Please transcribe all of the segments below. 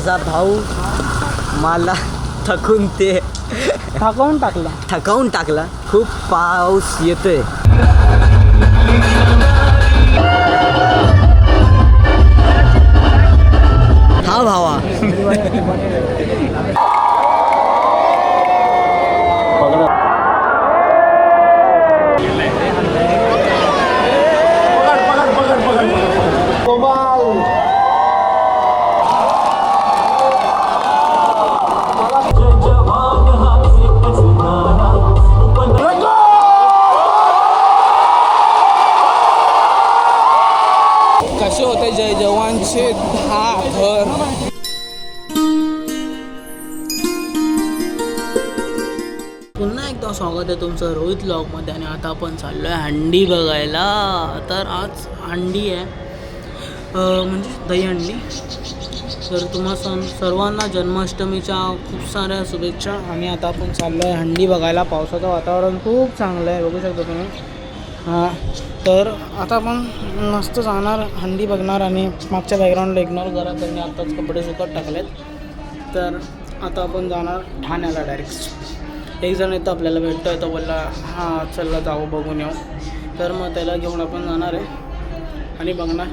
माझा भाऊ मला थकून ते थकवून टाकला. थकावून टाकला. खूप पाऊस येतोय. हा भावा. स्वागत आहे तुमचं रोहित लॉकमध्ये आणि आता आपण चाललो आहे हंडी बघायला. तर आज हंडी आहे. म्हणजे म्हणजे दहीहंडी तर तुम्हा सण सर्वांना जन्माष्टमीच्या खूप साऱ्या शुभेच्छा. आणि आता आपण चाललो आहे हंडी बघायला. पावसाचं वातावरण खूप चांगलं आहे बघू शकता तुम्ही. हां तर आता आपण मस्त जाणार हंडी बघणार आणि मागच्या बॅकग्राऊंडला इग्नोर करा त्यांनी आत्ताच कपडे सुकत टाकलेत. तर आता आपण जाणार ठाण्याला डायरेक्ट एक जण येतं आपल्याला भेटतो आहे तो बोलला हां चला जाऊ बघून येऊ. तर मग त्याला घेऊन आपण जाणार आहे. आणि बघणार.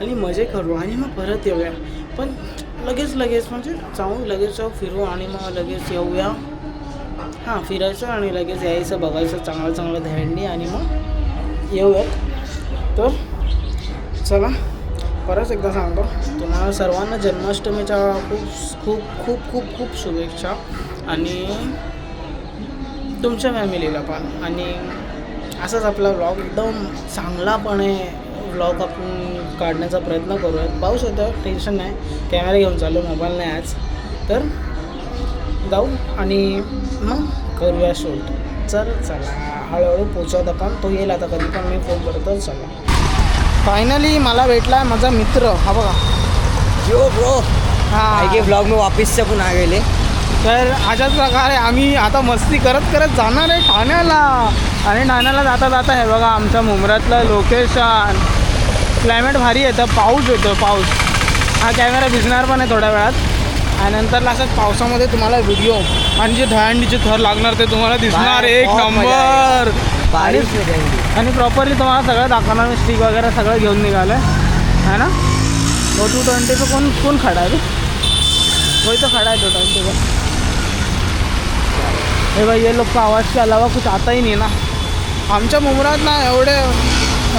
आणि मजे करू आणि मग परत येऊया. पण लगेच लगेच म्हणजे जाऊ लगेच जाऊ फिरू आणि मग लगेच येऊया. हां फिरायचं आणि लगेच यायचं बघायचं चांगलं चांगलं ध्यानी आणि मग येऊयात. तर चला परत एकदा सांगतो. तुम्हाला सर्वांना जन्माष्टमीच्या खूप खूप खूप खूप खूप शुभेच्छा. आणि तुमच्या फॅमिलीला पण. आणि असंच आपला व्लॉग एकदम चांगलापणे व्लॉग आपण काढण्याचा प्रयत्न करूयात. पाऊस येतं टेन्शन नाही. कॅमेरा घेऊन चालू मोबाईल नाही आज. तर जाऊ आणि मग करूया शूट चल चला. हळूहळू पोचवत आपण. तो येईल आता कधी पण. मी फोन करतो. चला. फायनली मला भेटला माझा मित्र. हा बघा. यो ब्रो हा. आगे ब्लॉग में वापिस से पुन्हा गेले तर अशाच प्रकारे आम्ही आता मस्ती करत करत जाणार आहे ठाण्याला. आणि ठाण्याला जाता जाता हे बघा आमच्या मुंबऱ्यातलं लोकेशन क्लायमेट भारी येतं पाऊस येतो पाऊस. हा कॅमेरा भिजणार पण आहे थोड्या वेळात. आणि नंतरला असंच पावसामध्ये तुम्हाला व्हिडिओ आणि जे दहंडीचे थर लागणार ते तुम्हाला दिसणार एक नंबर आणि प्रॉपरली तुम्हाला सगळं दाखवणार मी स्टिक वगैरे सगळं घेऊन निघालं आहे है ना? टू ट्वेंटीचं कोण कोण खडा आहे रे? वही तो खड़ा है टू ट्वेंटी का हे भाई ये लोग का आवाज़ के अलावा कुछ आता ही नहीं ना। आमच्या मुंबरात ना एवढे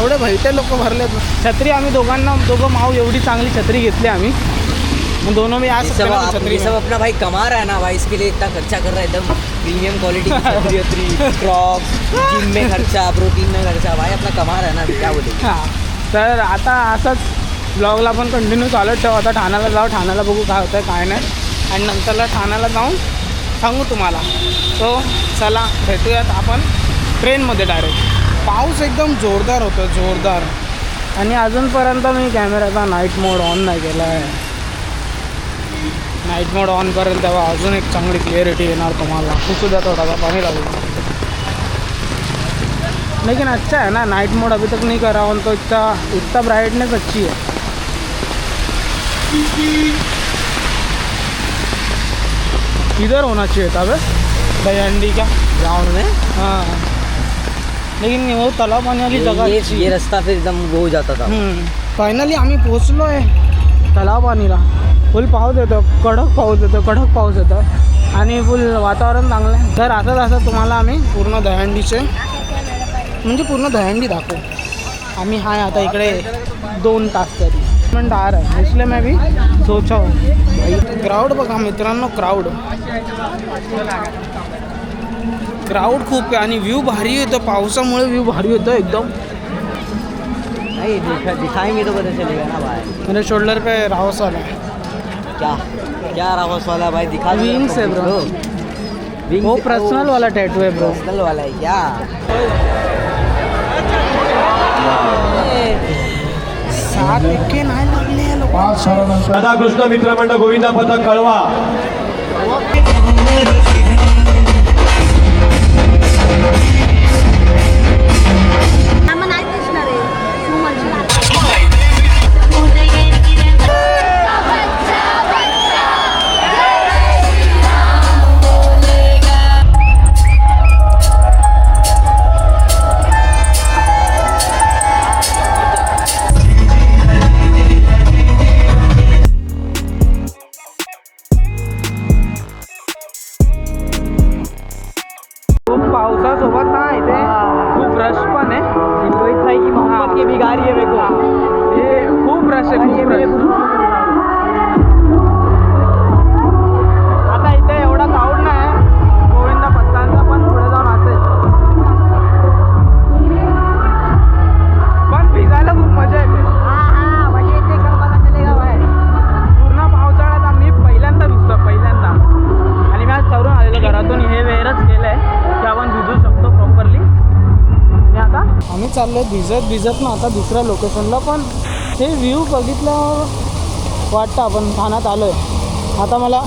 एवढे भैटे लोक भरलेत ना. छत्री आम्ही दोघांना दोघं माऊ एवढी चांगली छत्री घेतली आम्ही. मग दोनों मी आज ये सब आप- ये सब अपना भाई कमा रहा है ना भाई इसके लिए इतना खर्चा कर रहा है एकदम. प्रीमियम क्वालिटी की छतरी वतरी क्रॉप जिम में खर्चा प्रोटीन में खर्चा भाई अपना कमा रहा है ना क्या बोले हां तर आता असंच ब्लॉगला पण कंटिन्यू चालत ठेवू आता ठाण्याला जाऊ ठाण्याला बघू काय होतं काय नाही. आणि नंतरला ठाण्याला जाऊन सांगू तुम्हाला. तो चला भेटूयात आपण ट्रेनमध्ये डायरेक्ट पाऊस एकदम जोरदार होतो जोरदार. आणि अजूनपर्यंत मी कॅमेऱ्याचा नाईट मोड ऑन नाही केला आहे. नाईट मोड ऑन करेल तेव्हा अजून एक चांगली क्लिअरिटी येणार तुम्हाला. खूप थोडासा पाणी लागू लेकिन अच्छा है ना नाइट मोड अभी तक नहीं करा तो इतना इतना ब्राइटनेस अच्छी है इधर होना चाहिए था बस दयांडी का? ग्राउंड में। हाँ। लेकिन वो तालाब पानी वाली जगह ये ये रास्ता फिर एकदम वो हो जाता था। फायनली आम्ही पोचलो आहे। तलाव पाणीला फुल पाऊस येतो कडक पाऊस येतो कडक पाऊस येतो. आणि फुल वातावरण चांगलं आहे. तर असंच असं तुम्हाला आम्ही पूर्ण दहंडीचे म्हणजे पूर्ण दहंडी दाखवू. आम्ही हाय आता इकडे दोन तास तरी. पण डार आहे इसलिए मैं भी सोचा क्राऊड बघा मित्रांनो क्राऊड क्राऊड खूप आहे आणि व्ह्यू भारी येतो पावसामुळे व्ह्यू भारी येतो एकदम। नहीं दिखा दिखाएंगे तो पता चलेगा ना भाई। मेरे शोल्डर पे रावस वाला है। क्या? क्या रावस वाला भाई? दिखा दो Wings है bro. Wings वो है, पर्सनल वाला टैटू है ब्रो पर्सनल वाला है क्या? सात इतके नाही राधाकृष्ण मित्रमंडळ गोविंदा पथक कळवा. आम्हाला चाललं भिजत भिजत ना आता दुसऱ्या लोकेशनला पण हे व्ह्यू बघितल्यावर वाटतं आपण ठाण्यात आलो आहे आता मला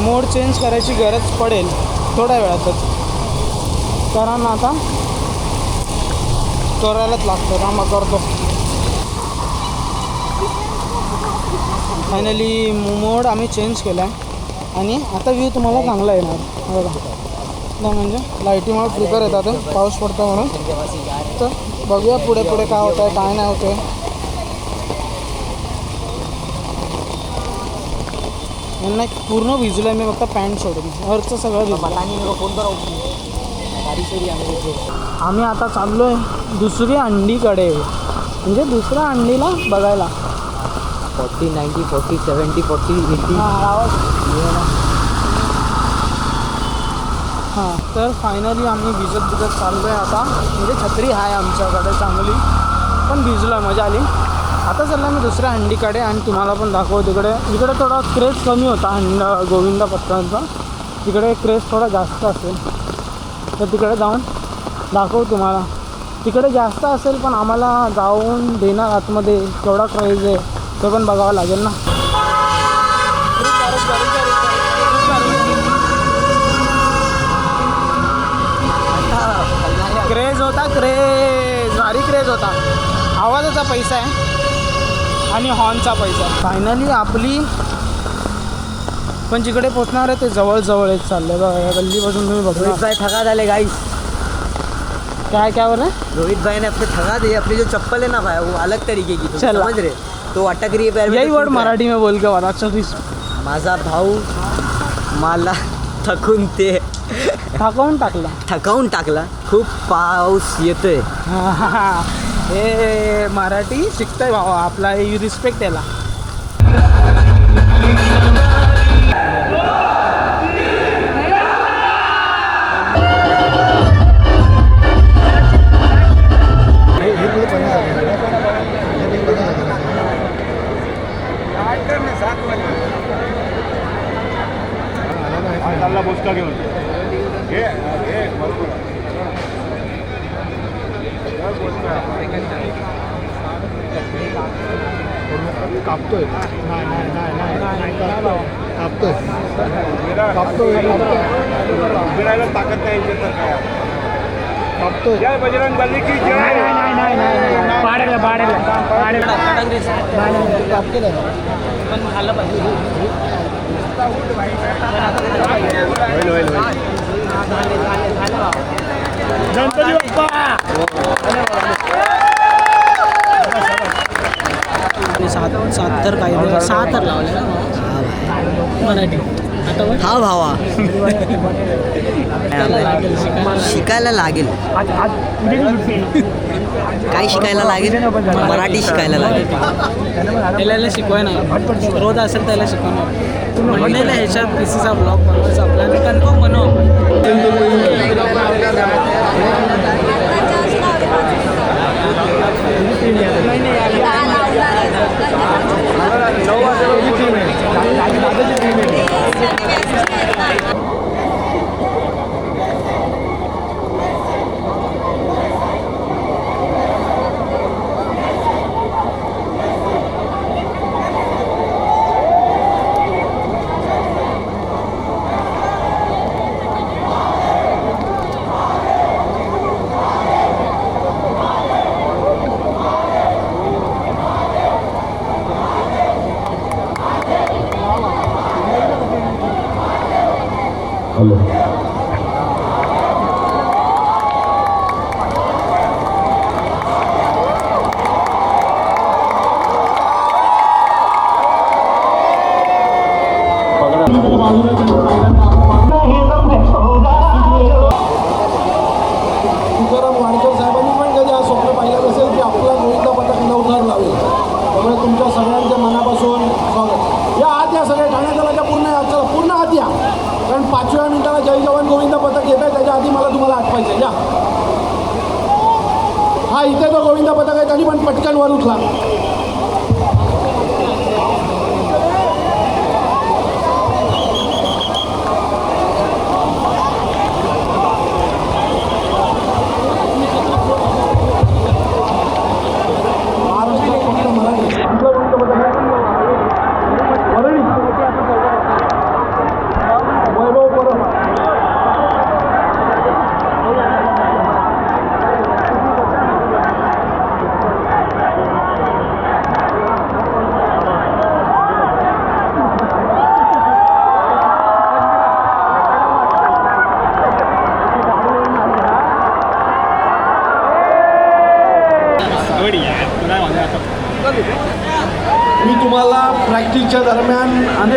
मोड चेंज करायची गरज पडेल थोड्या वेळातच. कारण आता करायलाच लागतं कामं करतो. फायनली मोड आम्ही चेंज केला आहे आणि आता व्ह्यू तुम्हाला चांगला येणार. बघा. नाही म्हणजे लाईटीमुळे फ्लिकर येतात पाऊस पडतो म्हणून. तर बघूया पुढे पुढे काय होतं आहे काय नाही होतं आहे यांना पूर्ण भिजलं मी फक्त पॅन्ट सोडून वरचं सगळं भिजलं फोन करो आम्ही आता चाललो आहे दुसरी अंडीकडे. म्हणजे दुसऱ्या अंडीला बघायला. Forty ninety forty seventy forty eighty हां आवाज हां तर फायनली आम्ही भिजत भिजत चाललो आहे आता. म्हणजे छत्री आहे आमच्याकडे चांगली. पण भिजलं मजा आली. आता चाललो मी दुसऱ्या हंडीकडे आणि तुम्हाला पण दाखवू तिकडे इकडे थोडा क्रेज कमी होता हंड गोविंदा पत्रांचा तिकडे क्रेज थोडा जास्त असेल. तर तिकडे जाऊन दाखवू तुम्हाला. तिकडे जास्त असेल पण आम्हाला जाऊन देणार आतमध्ये. केवढा क्रेज आहे. तो पण बघावं लागेल ना क्रेज होता क्रेज भारी क्रेज होता. आवाजाचा पैसा आहे. आणि हॉर्नचा पैसा फायनली आपली पण जिकडे पोचणार आहे ते जवळ येत चाललंय बघा या गल्लीपासून तुम्ही रोहित बघा भाई थका डाले गाइस काय काय बरं? रोहित भाई ने अपने थका दिए अपनी जो चप्पल है ना भाई वो अलग तरीके की तुम चला. समझ रहे तो अटक रही है पैर में यही तो वर्ड है. मराठी में बोल के बता अच्छा प्लीज माझा भाऊ मला थकून ते टाकावून टाकला. थकावून टाकला. खूप पाऊस येतोय. हे मराठी शिकतोय भावा आपला रिस्पेक्ट त्याला बोचका घेऊन? कापतोय नाही नाही नाही नाही नाही कापतोय कापतोय ताकद नाही कापतोय जय बजरंग बली की जय नाही नाही नाही पाडेला पाडेला पण झालं पाहिजे होईल होईल होईल गणपती बाप्पा सात सात तर काय सहा तर लावले ना? मराठी. हा भावा. शिकायला. लागेल. काय शिकायला लागेल? मराठी शिकायला लागेल. त्याला शिकवाय नाही रोज असेल त्याला शिकवणार. म्हणलेलं ह्याच्यात पीसीचा ब्लॉग बनवायचा आपल्याला कन्फर्म बनव. तुमच्या सगळ्यांच्या मनापासून स्वागत. या आत या सगळ्या ठाणे दलाच्या पूर्ण चला पूर्ण आत या. कारण पाचव्या मिनिटाला जय जवान गोविंद पथक येत आहे त्याच्या आधी मला तुम्हाला आठवायचं या. हा इथे जो गोविंद पथक आहे त्यांनी पण पटकन वर उठला.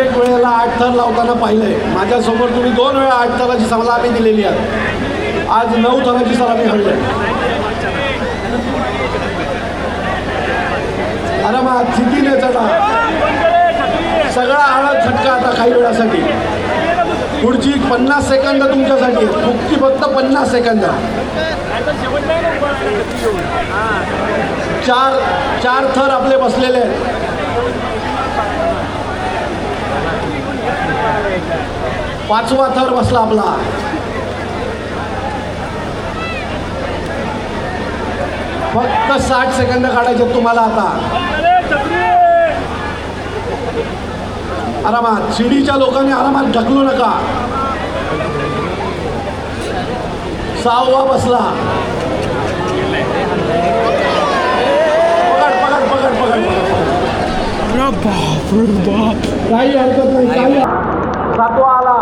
अनेक वेळेला आठ थर लावताना पाहिलं आहे माझ्यासमोर तुम्ही दोन वेळा आठ थराची सलामी दिलेली आहे. आज नऊ थराची सलामी हवी आहे. अरे मग स्थितीने चढा सगळा आळा झटका आता काही वेळासाठी. पुढची पन्नास सेकंद तुमच्यासाठी. मुक्ती फक्त पन्नास सेकंद. चार चार थर आपले बसलेले आहेत. पाचवा थर बसला आपला. फक्त साठ सेकंद काढायचे तुम्हाला आता. आरामात शिडीच्या लोकांनी आरामात ढकलू नका. सहावा बसला. पकड पकड पकड पकड काही हरकत नाही. सातवा आला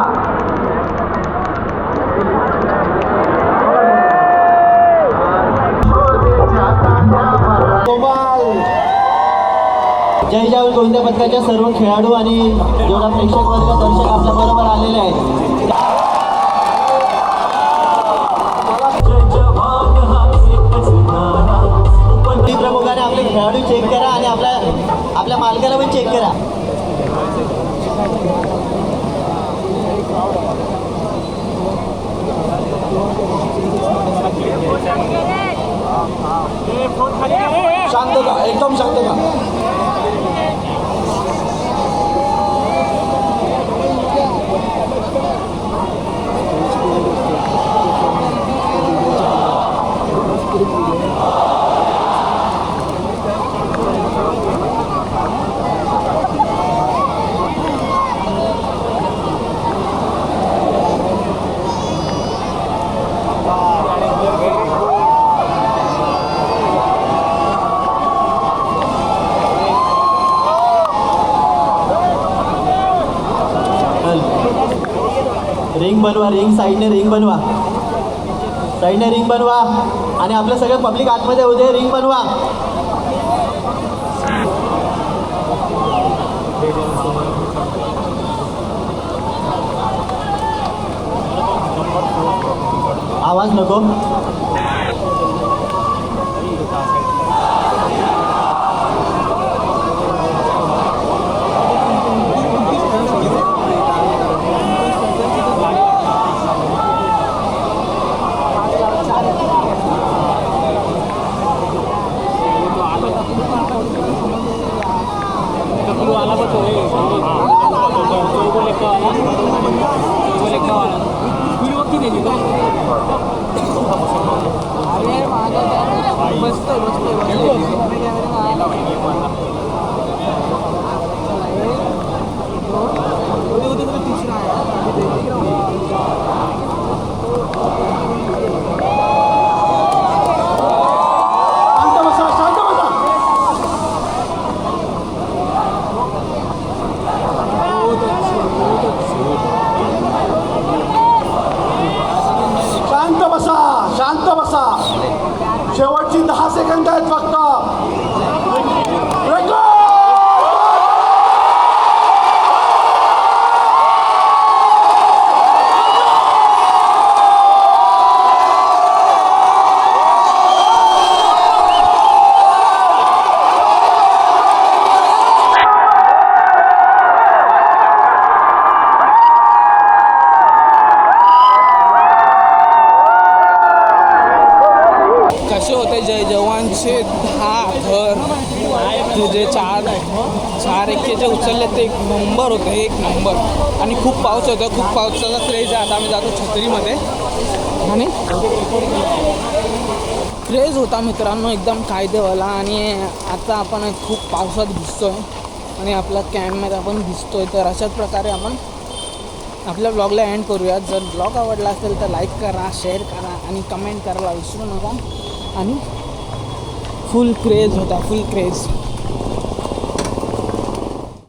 जय जय गोविंद पथकाच्या सर्व खेळाडू आणि जेवढा प्रेक्षक वर्ग दर्शक आपल्या बरोबर आलेले आहेत. ती प्रमुखाने आपले खेळाडू चेक करा आणि आपल्या आपल्या मालकाला पण चेक करा. शांतता एकदम शांतता रिंग बनवा रिंग साईडने रिंग बनवा. साईडने रिंग बनवा आणि आपलं सगळं पब्लिक आतमध्ये होते दे रिंग बनवा. आवाज नको. 如果没有 चार चार जे उचलले ते एक नंबर होतं एक नंबर. आणि खूप पाऊस होता खूप पावसाचा क्रेज आहे. आता आम्ही जातो छत्रीमध्ये. आणि क्रेज होता मित्रांनो एकदम कायदेवाला. आणि आता आपण खूप पावसात भिजतोय. आणि आपला कॅम्पमध्ये आपण भिजतोय. तर अशाच प्रकारे आपण आपल्या ब्लॉगला एंड करूयात. जर ब्लॉग आवडला असेल तर लाईक करा शेअर करा आणि कमेंट करायला विसरू नका. आणि फुल क्रेज होता फुल क्रेज